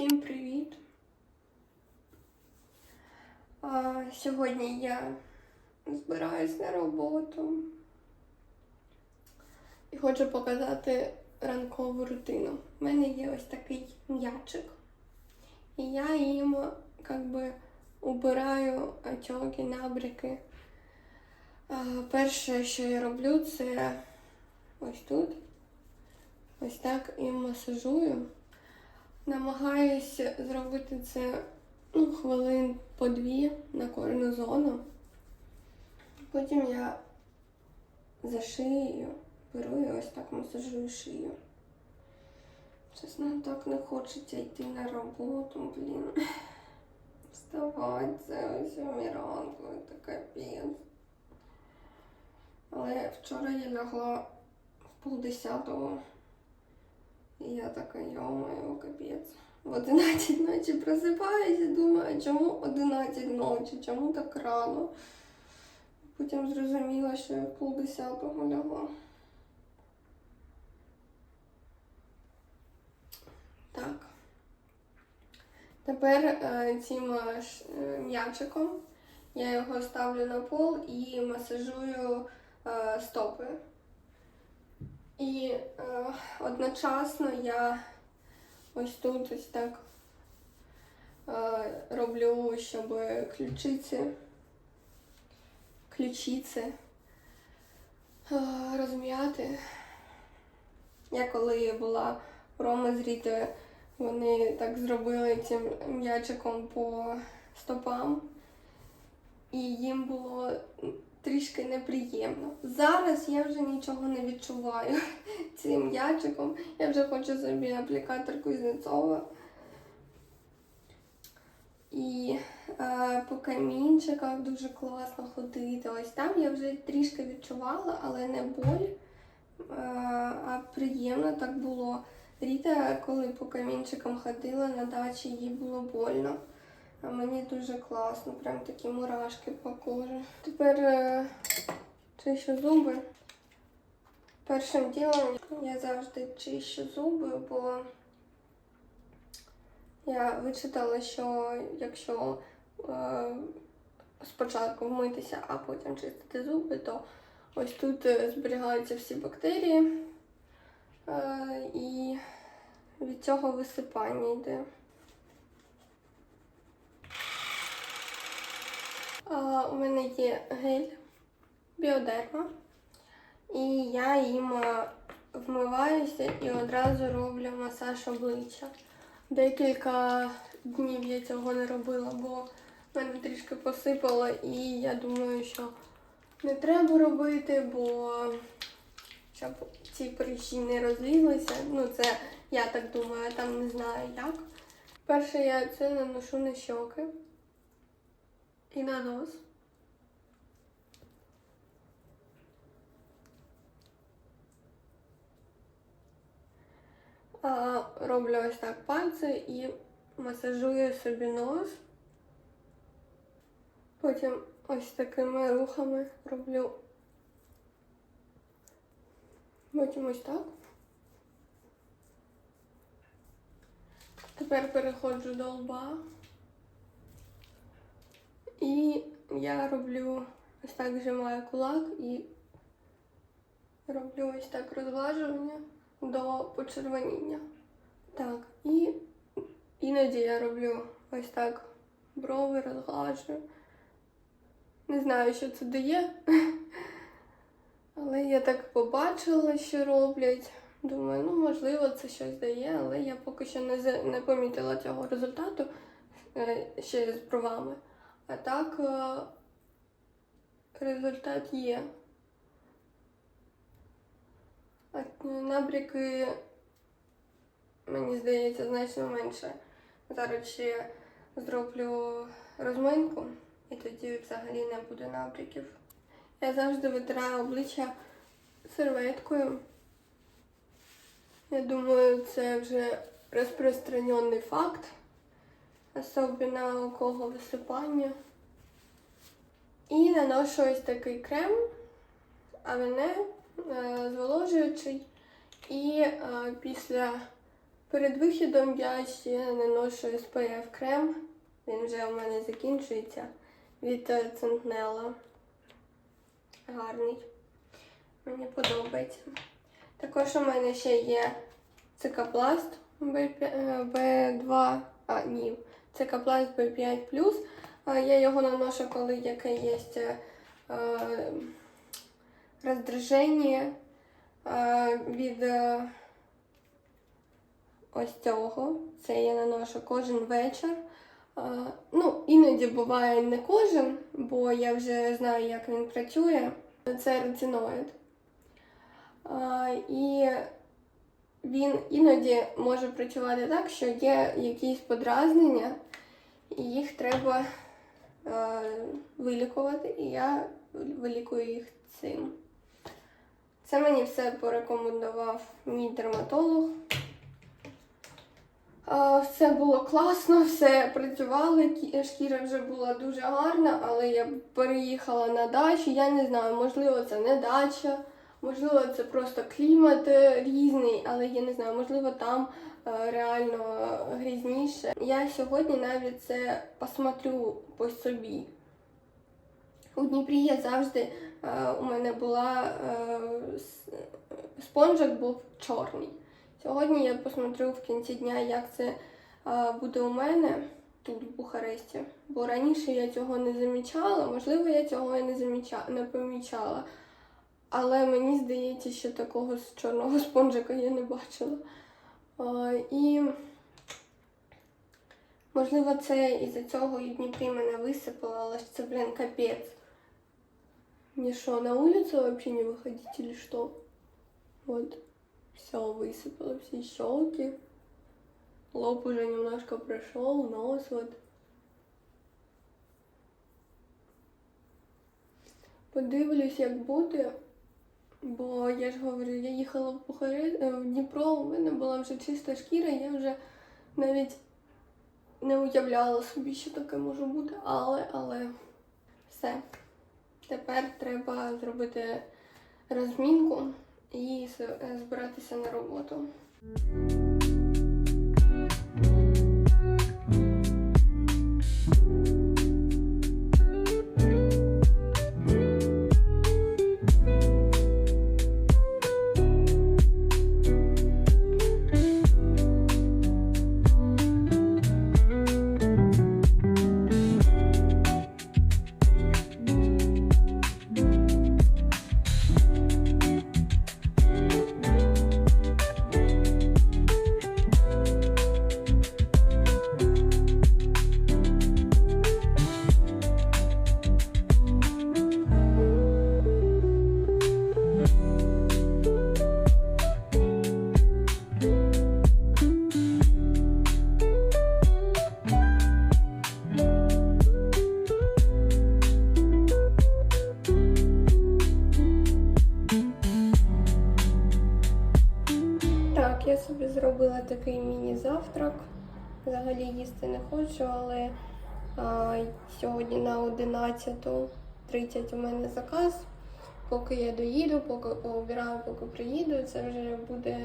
Всім привіт! А, сьогодні я збираюсь на роботу і хочу показати ранкову рутину. У мене є ось такий м'ячик, і я їм как би убираю отеки, набряки. А, перше, що я роблю, це ось тут. Ось так і масажую. Намагаюся зробити це ну, хвилин по дві на кожну зону. Потім я за шиєю беру і ось так масажую шию. Чесно, так не хочеться йти на роботу, блін. Вставати це ось ранку, це капець. Але вчора я лягла в полдесятого. І я така, йо-моє, капець. В 11 ночі просипаюся, думаю, чому 11 ночі, чому так рано? Потім зрозуміла, що я в полдесятого лягла. Так. Тепер е, цим е, е, м'ячиком я його ставлю на пол і масажую стопи. І е, одночасно я ось тут ось так е, роблю, щоб ключиці, ключиці е, розм'яти. Я коли була у Роми з вони так зробили цим м'ячиком по стопам, і їм було трішки неприємно. Зараз я вже нічого не відчуваю цим м'ячиком. Я вже хочу собі аплікатор Кузнецова. І е, по камінчиках дуже класно ходити. Ось там я вже трішки відчувала, але не боль, е, а приємно так було. Ріта, коли по камінчикам ходила на дачі, їй було больно. А мені дуже класно, прям такі мурашки по кожі. Тепер е, чищу зуби. Першим ділом я завжди чищу зуби, бо я вичитала, що якщо е, спочатку вмитися, а потім чистити зуби, то ось тут е, зберігаються всі бактерії е, і від цього висипання йде. У мене є гель біодерма, і я їм е, вмиваюся і одразу роблю масаж обличчя. Декілька днів я цього не робила, бо мене трішки посипало, і я думаю, що не треба робити, бо щоб ці прищі не розлізлися. Ну, це я так думаю, я там не знаю як. Перше я це наношу на щоки і на нос. Роблю ось так пальці і масажую собі нос. Потім ось такими рухами роблю. Потім ось так. Тепер переходжу до лба. І я роблю ось так зжимаю кулак і роблю ось так розглажування до почервоніння. Так, і іноді я роблю ось так брови, розглажую. Не знаю, що це дає, але я так побачила, що роблять. Думаю, ну можливо, це щось дає, але я поки що не, не помітила цього результату е, ще з бровами. А так е, результат є. Е, мені здається, значно менше. Зараз ще зроблю розминку і тоді взагалі не буде набряків. Я завжди витираю обличчя серветкою. Я думаю, це вже розпространений факт, особливо у кого висипання. І наношу ось такий крем, а мене е, зволожуючий. І е, після Перед вихідом я ще наношу SPF крем. Він вже у мене закінчується від е, Центнела. Гарний. Мені подобається. Також у мене ще є цикапласт B2, а ні, цикапласт B5+. Е, Я його наношу, коли яке є е, роздраження е, від е, ось цього. Це я наношу кожен вечір. Ну, іноді буває не кожен, бо я вже знаю, як він працює. Це ретиноїд. Е, І він іноді може працювати так, що є якісь подразнення, і їх треба е, вилікувати, і я вилікую їх цим. Це мені все порекомендував мій дерматолог. Е, Все було класно, все працювало, шкіра вже була дуже гарна, але я переїхала на дачу. Я не знаю, можливо, це не дача, можливо, це просто клімат е, різний, але я не знаю, можливо, там е, реально грізніше. Я сьогодні навіть це посмотрю по собі. У Дніпрі я завжди е, у мене була е, спонжик був чорний. Сьогодні я посмотрю в кінці дня, як це е, буде у мене тут в Бухаресті. Бо раніше я цього не замічала, можливо, я цього і не замічала, не помічала. Але мені здається, що такого з чорного спонжика я не бачила. Е, і можливо, це із-за цього і в Дніпрі мене висипало, але ж це, блін, капець. Мне что, на улицу вообще не выходить или что? Вот. Все высыпало, все щелки. Лоб уже немножко прошел, нос вот. Подивлюсь, як буде. Бо я ж говорю, я їхала в Бухаре... е, в Дніпро, у мене була вже чиста шкіра, я вже навіть не уявляла собі, що таке може бути, але, але все. Тепер треба зробити розмінку і е, збиратися на роботу. Так, я собі зробила такий міні-завтрак. Взагалі їсти не хочу, але а, сьогодні на 11.30 у мене заказ. Поки я доїду, поки пообираю, поки приїду, це вже буде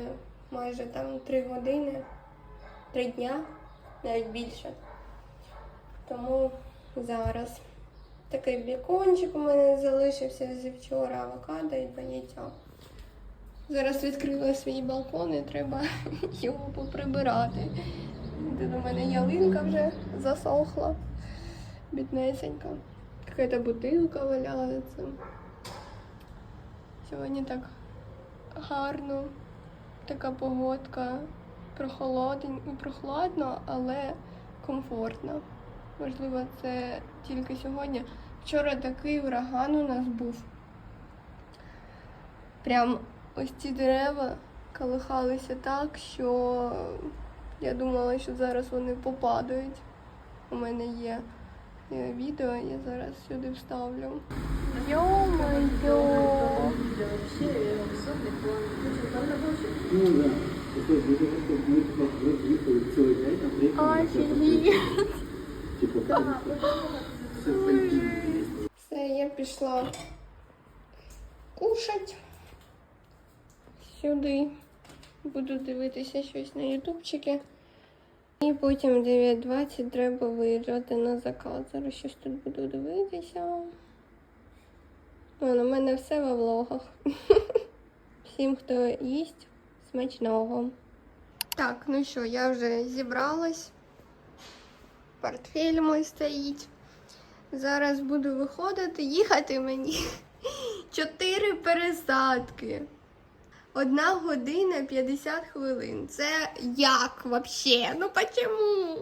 майже там 3 години, 3 дня, навіть більше. Тому зараз такий бікончик у мене залишився зі вчора, авокадо і яйця. Зараз відкрила свій балкон і треба його поприбирати. Тут у мене ялинка вже засохла, біднесенька. Якась бутилка валяється. Сьогодні так гарно, така погодка, прохолодень, прохладно, але комфортно. Можливо, це тільки сьогодні. Вчора такий ураган у нас був. Прям ось ці дерева колихалися так, що я думала, що зараз вони попадають. У мене є е, відео, я зараз сюди вставлю. Йо-моє! Ну да. Такой, для того, чтобы мы туда выехали целый день, а приехали Офігеть! типа все пойти. Все, я пішла кушать сюди. Буду дивитися щось на ютубчики. І потім в 9.20 треба виїжджати на заказ. Зараз щось тут буду дивитися. О, у мене все во влогах. Всім, хто їсть, смачного. Так, ну що, я вже зібралась. Портфель мой стоїть. Зараз буду виходити, їхати мені. Чотири пересадки. Одна година 50 хвилин. Це як вообще? Ну почему?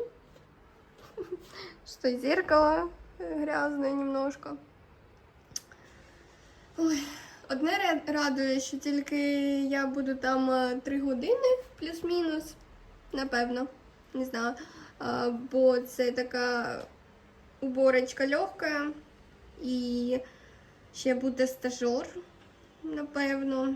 Что, зеркало грязное немножко. Ой. Одне радує, що тільки я буду там е, три години, плюс-мінус, напевно, не знаю. А, Бо це така уборочка легка і ще буде стажер, напевно.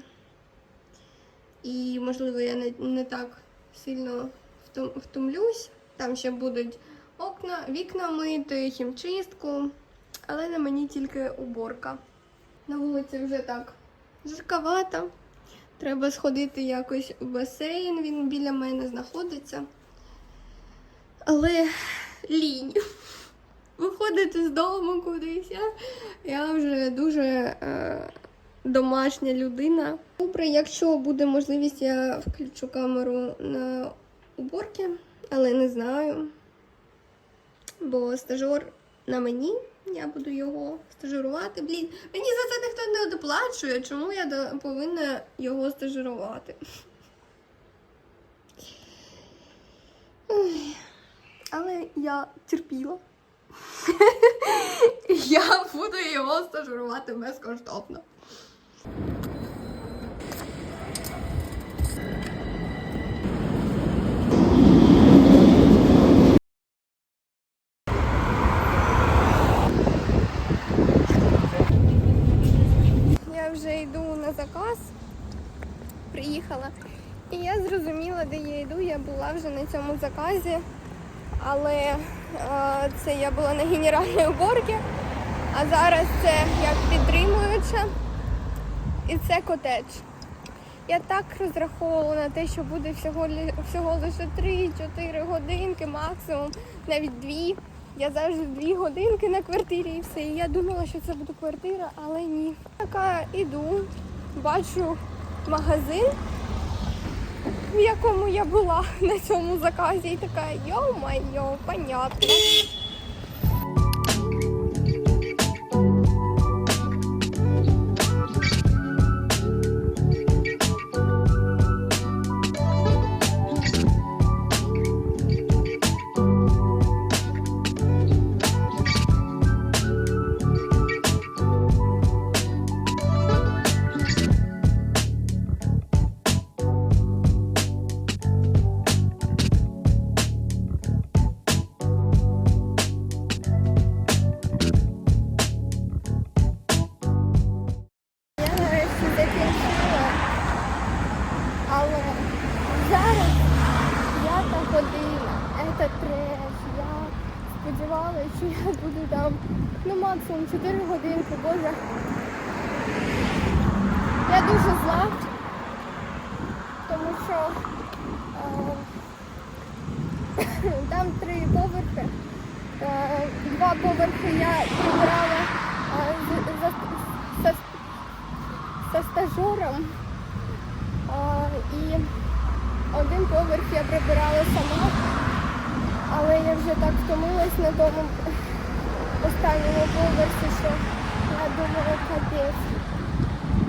І, можливо, я не, не так сильно втом- втомлюсь. Там ще будуть окна, вікна мити, хімчистку, але на мені тільки уборка. На вулиці вже так жарковато. Треба сходити якось у басейн, він біля мене знаходиться. Але лінь. Виходити з дому кудись. Я, я вже дуже е, домашня людина. Добре, якщо буде можливість, я включу камеру на уборки, але не знаю. Бо стажер на мені, я буду його стажирувати. Блін, мені за це ніхто не доплачує, чому я повинна його стажирувати? Але я терпіла. Я буду його стажирувати безкоштовно. Я вже йду на заказ, приїхала. І я зрозуміла, де я йду. Я була вже на цьому заказі, але е, це я була на генеральній уборці, а зараз це як підтримуюча. І це котедж. Я так розраховувала на те, що буде всього, всього лише 3-4 годинки, максимум, навіть 2. Я завжди 2 годинки на квартирі і все. І я думала, що це буде квартира, але ні. Така іду, бачу магазин, в якому я була на цьому заказі, і така йо-майо, понятно. Що я буду там ну максимум 4 годинки, боже. Я дуже зла, тому що е, там три поверхи. Е, Два поверхи я прибирала е, за, стажером. А, і один поверх я прибирала сама, але я вже так втомилась на тому останньому поверсі, що я думала капець.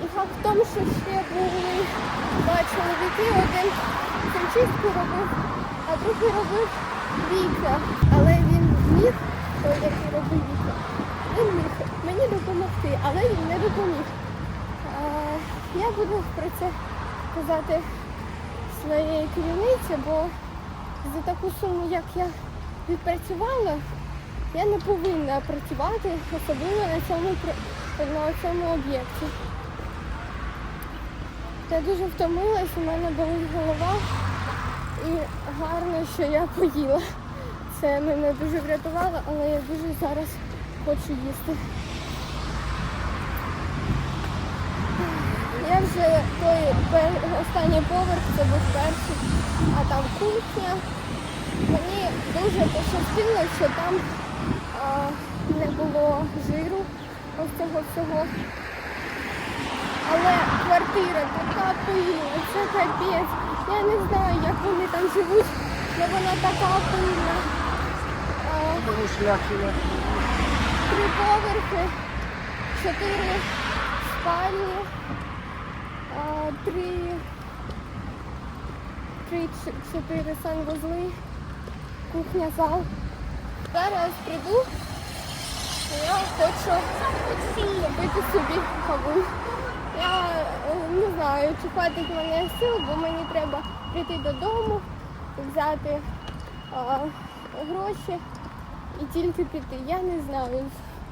І факт в тому, що ще були два чоловіки, один хімчистку робив, а другий робив вікна. Але він міг, той, який робив вікна, він міг мені допомогти, але він не допоміг. Я буду про це казати своєї керівниці, бо за таку суму, як я відпрацювала, я не повинна працювати, особливо на цьому, на цьому об'єкті. Я дуже втомилась, у мене болить голова і гарно, що я поїла. Це мене дуже врятувало, але я дуже зараз хочу їсти. Я вже той пер- останній поверх, це був перший, а там кухня. Мені дуже пощастило, що там не було жиру ось цього всього. Але квартира така пильна, це капець. Я не знаю, як вони там живуть, але вона така пильна. Три поверхи, чотири спальні, три, три чотири санвузли, кухня, зал. Зараз прийду, я хочу купити собі каву. Я е, не знаю, чи хватить мене сил, бо мені треба прийти додому, взяти а, гроші і тільки піти. Я не знаю,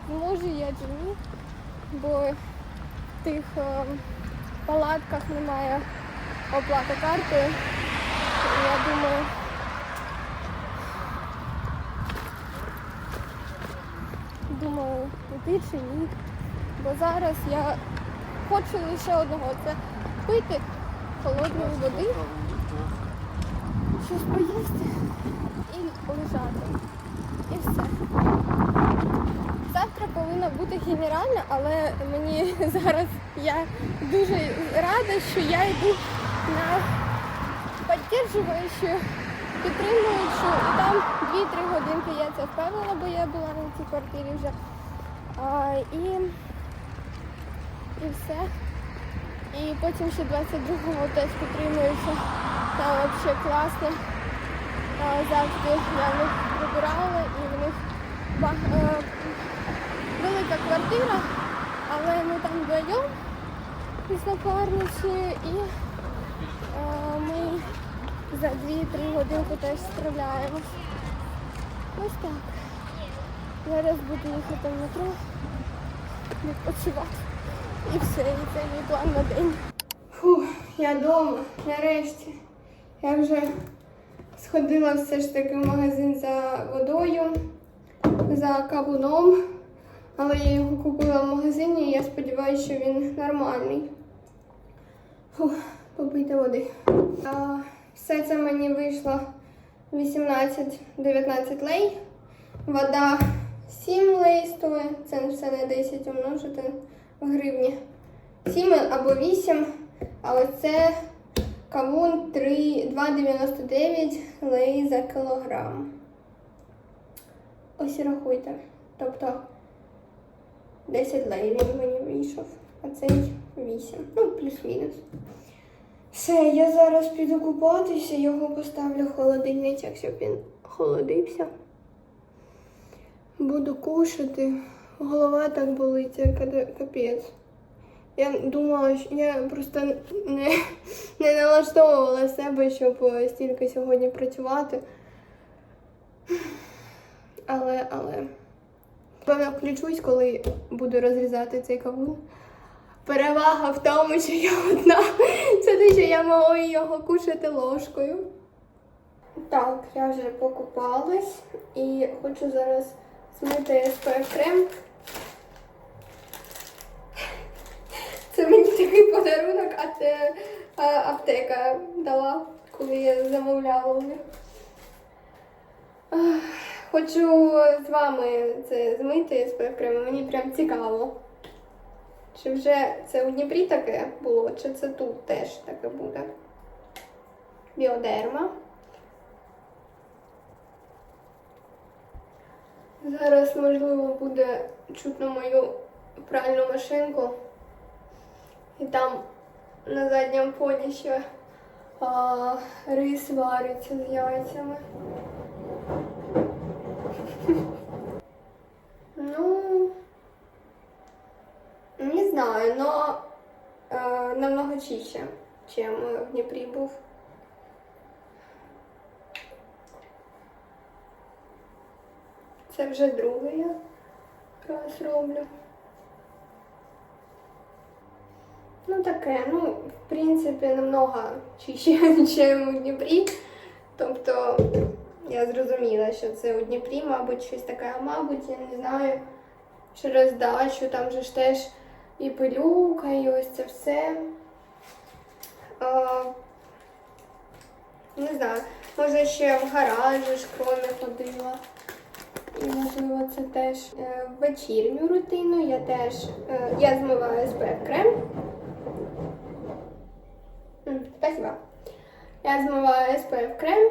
зможу я чи ні, бо в тих е, палатках немає оплати картою. І Я думаю, думаю, піти чи ні. Бо зараз я хочу лише одного це пити холодної води, щось поїсти і лежати. І все. Завтра повинна бути генеральна, але мені зараз я дуже рада, що я йду на підтримуючу, підтримуючу, і там 2-3 годинки я це впевнена, бо я була квартирі вже. А, і, і все. І потім ще 22-го теж підтримуючи. Там взагалі класно. А, завжди я в них прибирала і в них ба- е, велика квартира, але ми там вдвоєм із напарниці і е, ми за 2-3 годинки теж справляємось. Ось так. Зараз буду їхати в метро, відпочивати. І все, і це мій план на день. Фух, я вдома, нарешті. Я вже сходила все ж таки в магазин за водою, за кавуном, але я його купила в магазині і я сподіваюся, що він нормальний. Фух, попийте води. А, все це мені вийшло 18-19 лей. Вода 7 лей стоїть, це все на 10 умножити в гривні. 7 або 8, а ось це кавун 2,99 лей за кілограм. Ось і рахуйте. Тобто 10 лей він мені вийшов, а цей 8. Ну, плюс-мінус. Все, я зараз піду купатися, його поставлю в холодильничок, щоб він холодився. Буду кушати. Голова так болить, капець. Я думала, що я просто не, не налаштовувала себе, щоб стільки сьогодні працювати. Але, але. Певно, включусь, коли буду розрізати цей кавун. Перевага в тому, що я одна. Це те, що я можу його кушати ложкою. Так, я вже покупалась і хочу зараз змити SPF крем. Це мені такий подарунок, а це аптека дала, коли я замовляла у них. Хочу з вами це змити SPF крем, мені прям цікаво. Чи вже це у Дніпрі таке було, чи це тут теж таке буде? Біодерма. Зараз, можливо, буде чутно мою пральну машинку. І там на задньому фоні ще а, рис вариться з яйцями. Ну, не знаю, но э, намного чище, чем в Дніпрі був. Це вже другий я раз роблю. Ну таке, ну, в принципі, намного чище, ніж у Дніпрі. Тобто я зрозуміла, що це у Дніпрі, мабуть, щось таке, а мабуть, я не знаю, через дачу, там же ж теж і пилюка, і ось це все. А, не знаю, може ще в гаражі шкрони ходила. І можливо це теж е, вечірню рутину. Я теж е, я змиваю SPF крем. Спасибо. Я змиваю SPF крем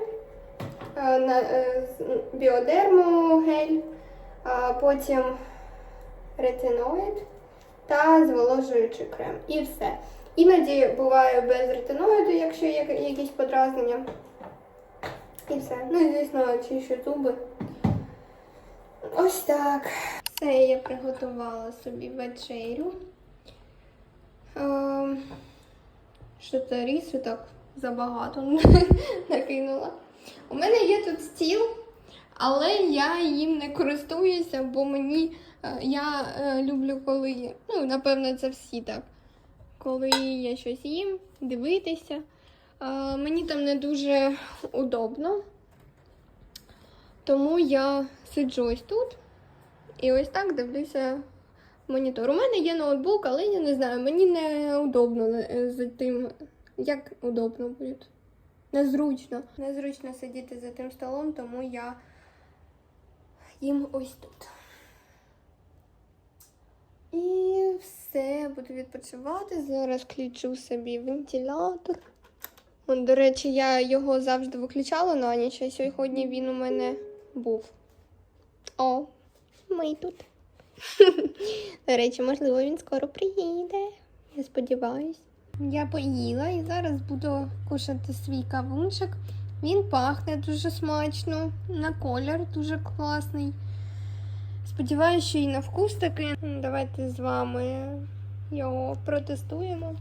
е, біодерму гель, потім ретиноїд та зволожуючий крем. І все. Іноді буває без ретиноїду, якщо є якісь подразнення. І все. Ну і звісно, чищу зуби. Ось так. Все, я приготувала собі вечерю. Ем, що це рісу так забагато накинула. У мене є тут стіл, але я їм не користуюся, бо мені е, я е, люблю, коли, ну, напевно, це всі так. Коли я щось їм, дивитися. Е, мені там не дуже удобно. Тому я сиджу ось тут і ось так дивлюся монітор. У мене є ноутбук, але я не знаю, мені не удобно е, за тим, як удобно буде. Незручно. Незручно сидіти за тим столом, тому я їм ось тут. І все, буду відпочивати. Зараз включу собі вентилятор. До речі, я його завжди виключала на ніч, а сьогодні він у мене був. О, ми тут. До речі, можливо, він скоро приїде. Я сподіваюсь. Я поїла і зараз буду кушати свій кавунчик. Він пахне дуже смачно, на колір дуже класний. Сподіваюся, що і на вкус такий. Давайте з вами його протестуємо.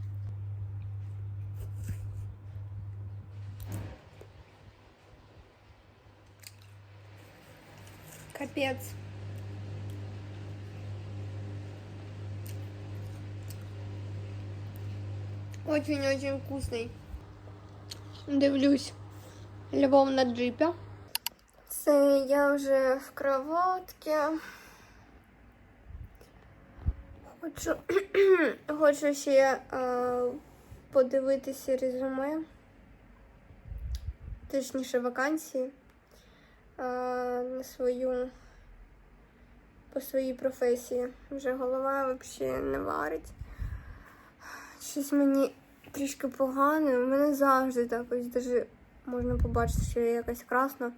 Капець. Очень-очень вкусный. Дивлюсь. Львов на джипі. Це я вже в кроватці. Хочу, хочу ще е, подивитися резюме. Точніше, вакансії е, на свою по своїй професії. Вже голова взагалі не варить. Щось мені трішки погано. У мене завжди так ось даже можна побачити, що я якась красна.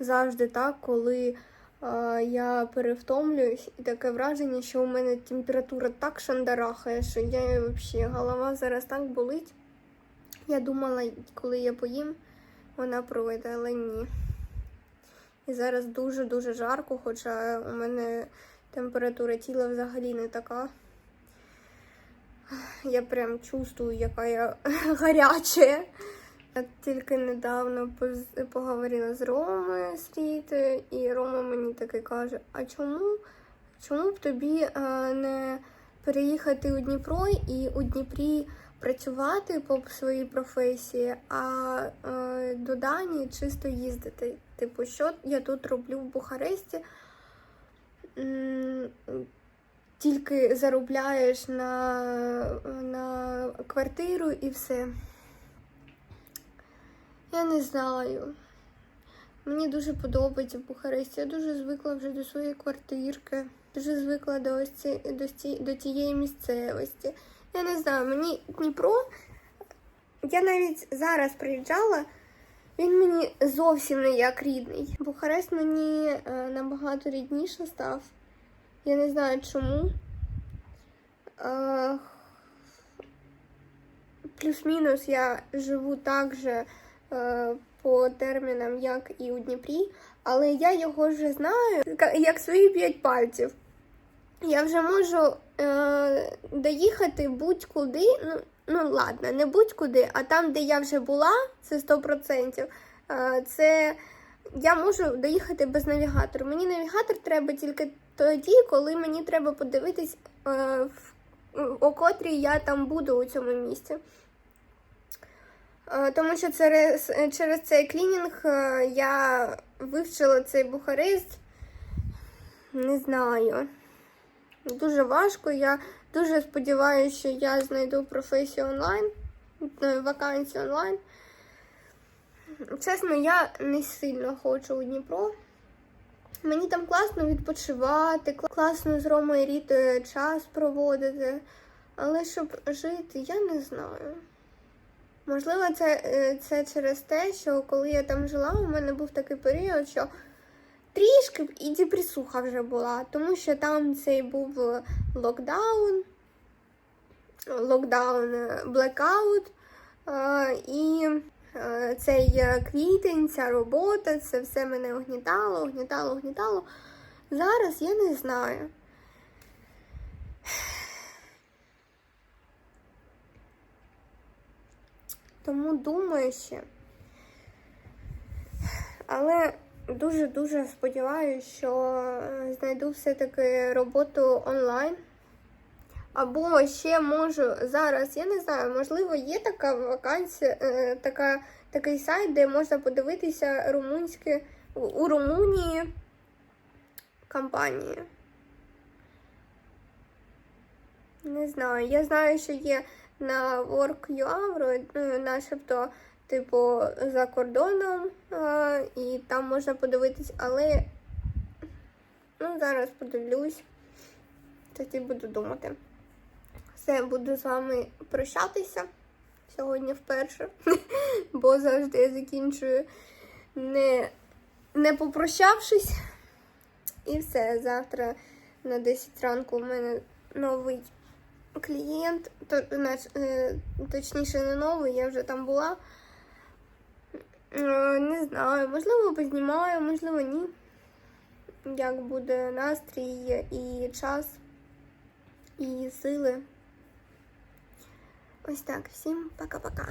Завжди так, коли е, я перевтомлююсь, і таке враження, що у мене температура так шандарахає, що я взагалі голова зараз так болить. Я думала, коли я поїм, вона пройде, але ні. І зараз дуже-дуже жарко, хоча у мене температура тіла взагалі не така. Я прям чувствую, яка я гаряча. Я тільки недавно поговорила з Ромою Стрітою, і Рома мені таки каже: а чому, чому б тобі е, не переїхати у Дніпро і у Дніпрі працювати по своїй професії, а е, до Данії чисто їздити? Типу, що я тут роблю в Бухаресті? Тільки заробляєш на, на квартиру і все. Я не знаю. Мені дуже подобається в Бухаресті. Я дуже звикла вже до своєї квартирки. Дуже звикла до, ось ці, до, ці, до тієї місцевості. Я не знаю, мені Дніпро. Я навіть зараз приїжджала, він мені зовсім не як рідний. Бухарест мені е, набагато рідніше став. Я не знаю чому. Е, Плюс-мінус я живу так же е, по термінам, як і у Дніпрі, але я його вже знаю як свої п'ять пальців. Я вже можу е, доїхати будь-куди. Ну, ну ладно, не будь-куди, а там, де я вже була, це 100%. Е, це я можу доїхати без навігатора. Мені навігатор треба тільки тоді, коли мені треба подивитись, е, о котрій я там буду у цьому місці. Е, Тому що через, через цей клінінг я вивчила цей Бухарест. Не знаю. Дуже важко. Я дуже сподіваюся, що я знайду професію онлайн. е, вакансій онлайн. Чесно, я не сильно хочу у Дніпро. Мені там класно відпочивати, класно з Ромою Рітою час проводити. Але щоб жити, я не знаю. Можливо, це, е, це через те, що коли я там жила, у мене був такий період, що трішки і депресуха вже була, тому що там цей був е, локдаун, локдаун, е, блекаут, е, і цей квітень, ця робота, це все мене огнітало, огнітало, огнітало. Зараз я не знаю. Тому думаю ще. Але дуже-дуже сподіваюся, що е, знайду все-таки роботу онлайн. Або ще можу зараз, я не знаю, можливо, є така вакансія, е, така, такий сайт, де можна подивитися румунське у- Румунії компанії. Не знаю. Я знаю, що є на Work.ua, ну, начебто, типу, за кордоном, і там можна подивитись, але ну, зараз подивлюсь, тоді буду думати. Все, буду з вами прощатися сьогодні вперше, бо завжди я закінчую не, не попрощавшись. І все, завтра на 10 ранку у мене новий клієнт, е, точніше, не новий, я вже там була. Е, Не знаю, можливо, познімаю, можливо, ні. Як буде настрій і час, і сили. Ось так, всім пока-пока.